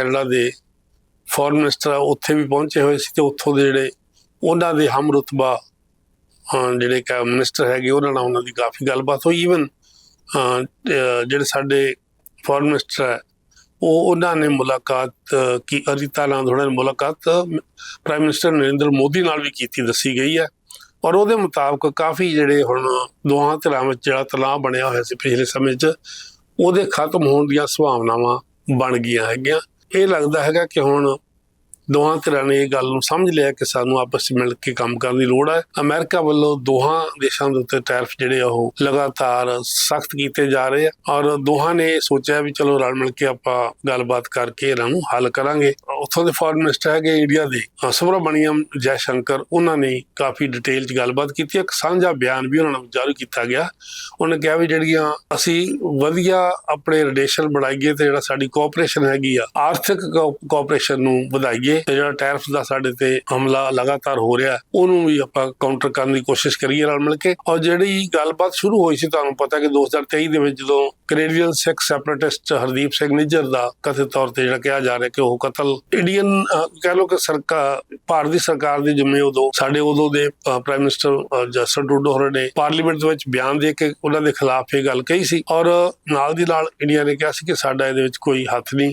Canada ਦੇ foreign minister ਆ, ਉੱਥੇ ਵੀ ਪਹੁੰਚੇ ਹੋਏ ਸੀ ਤੇ ਉੱਥੋਂ ਦੇ ਜਿਹੜੇ ਉਹਨਾਂ ਦੇ ਹਮ ਰੁਤਬਾ ਜਿਹੜੇ ਕਾ ਮਿਨਿਸਟਰ ਹੈਗੇ ਉਹਨਾਂ ਨਾਲ ਉਹਨਾਂ ਦੀ ਕਾਫੀ ਗੱਲਬਾਤ ਹੋਈ। ਈਵਨ ਜਿਹੜੇ ਸਾਡੇ ਫੋਰਨ ਮਿਨਿਸਟਰ ਹੈ ਉਹ ਉਹਨਾਂ ਨੇ ਮੁਲਾਕਾਤ ਕੀ ਅਰੀਤਾ ਨਾਲ ਉਹਨਾਂ ਨੇ ਮੁਲਾਕਾਤ ਪ੍ਰਾਈਮ ਮਿਨਿਸਟਰ ਨਰਿੰਦਰ ਮੋਦੀ ਨਾਲ ਵੀ ਕੀਤੀ ਦੱਸੀ ਗਈ ਹੈ। ਔਰ ਉਹਦੇ ਮੁਤਾਬਕ ਕਾਫੀ ਜਿਹੜੇ ਹੁਣ ਦੋਹਾਂ ਧਿਰਾਂ ਵਿੱਚ ਜਿਹੜਾ ਤਣਾਅ ਬਣਿਆ ਹੋਇਆ ਸੀ ਪਿਛਲੇ ਸਮੇਂ 'ਚ ਉਹਦੇ ਖਤਮ ਹੋਣ ਦੀਆਂ ਸੰਭਾਵਨਾਵਾਂ ਬਣ ਗਈਆਂ ਹੈਗੀਆਂ। ਇਹ ਲੱਗਦਾ ਹੈਗਾ ਕਿ ਹੁਣ ਦੋਹਾਂ ਧਿਰਾਂ ਨੇ ਇਹ ਗੱਲ ਨੂੰ ਸਮਝ ਲਿਆ ਕਿ ਸਾਨੂੰ ਆਪਸ ਵਿੱਚ ਮਿਲ ਕੇ ਕੰਮ ਕਰਨ ਦੀ ਲੋੜ ਹੈ। ਅਮਰੀਕਾ ਵੱਲੋਂ ਦੋਹਾਂ ਦੇਸ਼ਾਂ ਦੇ ਉੱਤੇ ਟੈਰਿਫ ਜਿਹੜੇ ਆ ਉਹ ਲਗਾਤਾਰ ਸਖਤ ਕੀਤੇ ਜਾ ਰਹੇ ਆ ਔਰ ਦੋਹਾਂ ਨੇ ਸੋਚਿਆ ਵੀ ਚਲੋ ਰਲ ਮਿਲ ਕੇ ਆਪਾਂ ਗੱਲਬਾਤ ਕਰਕੇ ਇਹਨਾਂ ਨੂੰ ਹੱਲ ਕਰਾਂਗੇ। ਉੱਥੋਂ ਦੇ ਫੋਰਨ ਮਿਨਿਸਟਰ ਹੈਗੇ ਇੰਡੀਆ ਦੇ ਅ, ਸੁਬਰਾਮਣੀਅਮ ਜੈ ਸ਼ੰਕਰ ਉਹਨਾਂ ਨੇ ਕਾਫੀ ਡਿਟੇਲ 'ਚ ਗੱਲਬਾਤ ਕੀਤੀ ਇੱਕ ਸਾਂਝਾ ਬਿਆਨ ਵੀ ਉਹਨਾਂ ਨੂੰ ਜਾਰੀ ਕੀਤਾ ਗਿਆ। ਉਹਨੇ ਕਿਹਾ ਵੀ ਜਿਹੜੀਆਂ ਅਸੀਂ ਵਧੀਆ ਆਪਣੇ ਰਿਲੇਸ਼ਨ ਬਣਾਈਏ ਤੇ ਜਿਹੜਾ ਸਾਡੀ ਕੋਆਪਰੇਸ਼ਨ ਹੈਗੀ ਆ ਆਰਥਿਕ ਕੋਆਪਰੇਸ਼ਨ ਨੂੰ ਵਧਾਈਏ ਤੇ ਜਿਹੜਾ ਟੈਰਿਫ ਦਾ ਸਾਡੇ ਤੇ ਹਮਲਾ ਲਗਾਤਾਰ ਹੋ ਰਿਹਾ, ਉਹਨੂੰ ਵੀ ਆਪਾਂ ਕਾਊਂਟਰ ਕਰਨ ਦੀ ਕੋਸ਼ਿਸ਼ ਕਰੀਏ ਰਲ ਮਿਲ ਕੇ। ਔਰ ਜਿਹੜੀ ਗੱਲਬਾਤ ਸ਼ੁਰੂ ਹੋਈ ਸੀ, ਤੁਹਾਨੂੰ ਪਤਾ ਕਿ 2023 ਦੇ ਵਿੱਚ ਜਦੋਂ ਕੈਨੇਡੀਅਨ ਸਿੱਖ ਸੈਪਰੇਟਿਸਟ ਹਰਦੀਪ ਸਿੰਘ ਨਿੱਜਰ ਦਾ ਕਥਿਤ ਤੌਰ ਤੇ ਜਿਹੜਾ ਕਿਹਾ ਜਾ ਰਿਹਾ ਕਿ ਉਹ ਕਤਲ ਇੰਡੀਅਨ ਕਹਿ ਲਓ ਕਿ ਸਰਕਾਰ ਭਾਰਤ ਦੀ ਸਰਕਾਰ ਦੀ ਜ਼ਿੰਮੇ ਉਦੋਂ, ਸਾਡੇ ਉਦੋਂ ਦੇ ਪ੍ਰਾਈਮ ਮਿਨਿਸਟਰ ਜਸਟਨ ਟਰੂਡੋ ਹੋਰਾਂ ਨੇ ਪਾਰਲੀਮੈਂਟ ਦੇ ਵਿੱਚ ਬਿਆਨ ਦੇ ਕੇ ਉਹਨਾਂ ਦੇ ਖਿਲਾਫ ਇਹ ਗੱਲ ਕਹੀ ਸੀ। ਔਰ ਨਾਲ ਦੀ ਨਾਲ ਇੰਡੀਆ ਨੇ ਕਿਹਾ ਸੀ ਕਿ ਸਾਡਾ ਇਹਦੇ ਵਿੱਚ ਕੋਈ ਹੱਥ ਨਹੀਂ।